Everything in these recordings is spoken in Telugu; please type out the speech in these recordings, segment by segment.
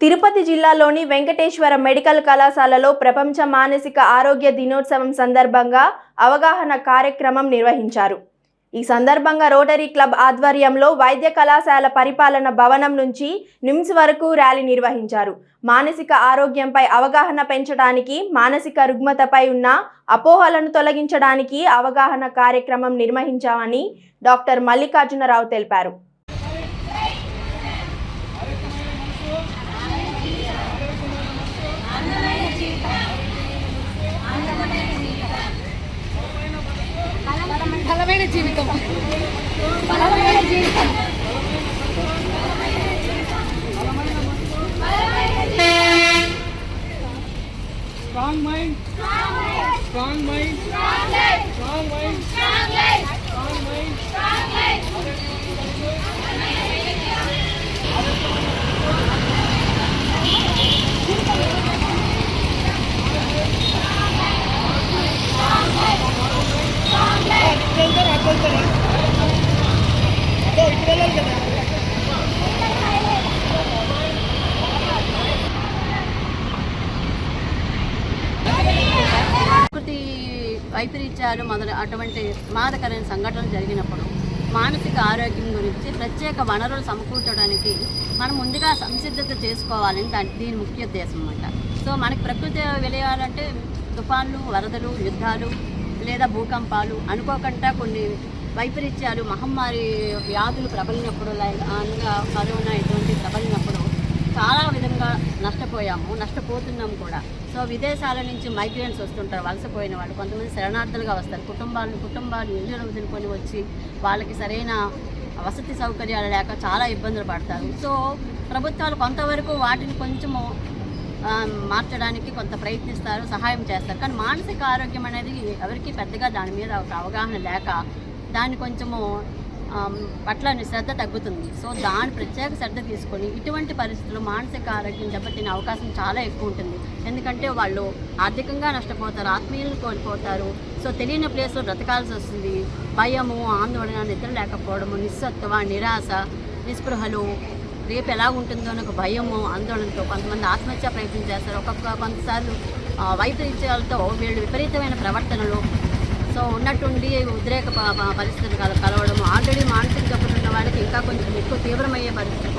తిరుపతి జిల్లాలోని వెంకటేశ్వర మెడికల్ కళాశాలలో ప్రపంచ మానసిక ఆరోగ్య దినోత్సవం సందర్భంగా అవగాహన కార్యక్రమం నిర్వహించారు. ఈ సందర్భంగా రోటరీ క్లబ్ ఆధ్వర్యంలో వైద్య కళాశాల పరిపాలన భవనం నుంచి నిమ్స్ వరకు ర్యాలీ నిర్వహించారు. మానసిక ఆరోగ్యంపై అవగాహన పెంచడానికి మానసిక రుగ్మతపై ఉన్న అపోహలను తొలగించడానికి అవగాహన కార్యక్రమం నిర్వహించామని డాక్టర్ మల్లికార్జునరావు తెలిపారు. బలమైన జీవితం బలమైన జీవితం Strong mind. Strong mind. Strong mind. ప్రకృతి వైపరీత్యాలు మొదలు అటువంటి ప్రమాదకరమైన సంఘటనలు జరిగినప్పుడు మానసిక ఆరోగ్యం గురించి ప్రత్యేక వనరులు సమకూర్చడానికి మనం ముందుగా సంసిద్ధత చేసుకోవాలని దాని దీని ముఖ్య ఉద్దేశం అన్నమాట. సో మనకి ప్రకృతి విలయాలంటే తుఫాన్లు వరదలు యుద్ధాలు లేదా భూకంపాలు అనుకోకుండా కొన్ని వైపరీత్యాలు మహమ్మారి వ్యాధులు ప్రబలినప్పుడు లైక్ అనగా కరోనా ఇటువంటి ప్రబలినప్పుడు చాలా విధంగా నష్టపోయాము నష్టపోతున్నాము కూడా. సో విదేశాల నుంచి మైగ్రెంట్స్ వస్తుంటారు వలసపోయిన వాళ్ళు. కొంతమంది శరణార్థులుగా వస్తారు. కుటుంబాలు కుటుంబాలు ఇళ్ళు తినుకొని వచ్చి వాళ్ళకి సరైన వసతి సౌకర్యాలు లేక చాలా ఇబ్బందులు పడతారు. సో ప్రభుత్వాలు కొంతవరకు వాటిని కొంచెము మార్చడానికి కొంత ప్రయత్నిస్తారు సహాయం చేస్తారు. కానీ మానసిక ఆరోగ్యం అనేది ఎవరికి పెద్దగా దాని మీద ఒక అవగాహన లేక దాన్ని కొంచెము పట్ల శ్రద్ధ తగ్గుతుంది. సో దాని ప్రత్యేక శ్రద్ధ తీసుకొని ఇటువంటి పరిస్థితుల్లో మానసిక ఆరోగ్యం దెబ్బతినే అవకాశం చాలా ఎక్కువ ఉంటుంది. ఎందుకంటే వాళ్ళు ఆర్థికంగా నష్టపోతారు ఆత్మీయులను కోల్పోతారు. సో తెలియని ప్లేస్లో బ్రతకాల్సి వస్తుంది. భయము ఆందోళన నిద్ర లేకపోవడము నిస్సత్వ నిరాశ నిస్పృహలు రేపు ఎలా ఉంటుందో అని ఒక భయము ఆందోళనతో కొంతమంది ఆత్మహత్య ప్రయత్నం చేస్తారు. ఒక్కొక్క కొంతసార్లు వైపరీత్యాలతో వీళ్ళు విపరీతమైన ప్రవర్తనలు సో ఉన్నట్టుండి ఉద్రేక ప- పరిస్థితులు కలవడం ఆల్రెడీ మానసిక జబ్బులు ఉన్న వాళ్ళకి ఇంకా కొంచెం ఎక్కువ తీవ్రమయ్యే పరిస్థితులు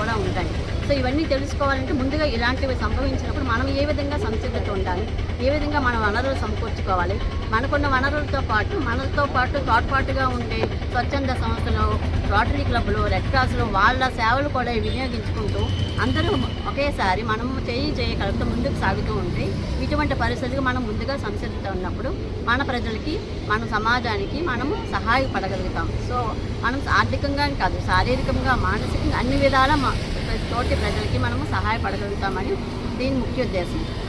సో ఇవన్నీ తెలుసుకోవాలంటే ముందుగా ఇలాంటివి సంభవించినప్పుడు మనం ఏ విధంగా సంసిద్ధత ఉండాలి? ఏ విధంగా మన వనరులు సమకూర్చుకోవాలి? మనకున్న వనరులతో పాటు మనతో పాటు తోడ్పాటుగా ఉండే స్వచ్ఛంద సంస్థలు రోటరీ క్లబ్లు రెడ్ క్రాస్లు వాళ్ళ సేవలు కూడా వినియోగించుకుంటూ అందరూ ఒకేసారి మనం చేయి చేయగలుగుతూ ముందుకు సాగుతూ ఉంటే ఇటువంటి పరిస్థితులకు మనం ముందుగా సంసిద్ధత ఉన్నప్పుడు మన ప్రజలకి మన సమాజానికి మనము సహాయపడగలుగుతాం. సో మనం ఆర్థికంగా కాదు శారీరకంగా మానసికంగా అన్ని విధాల తోటి ప్రజలకి మనము సహాయపడగలుగుతామని దీని ముఖ్య ఉద్దేశం.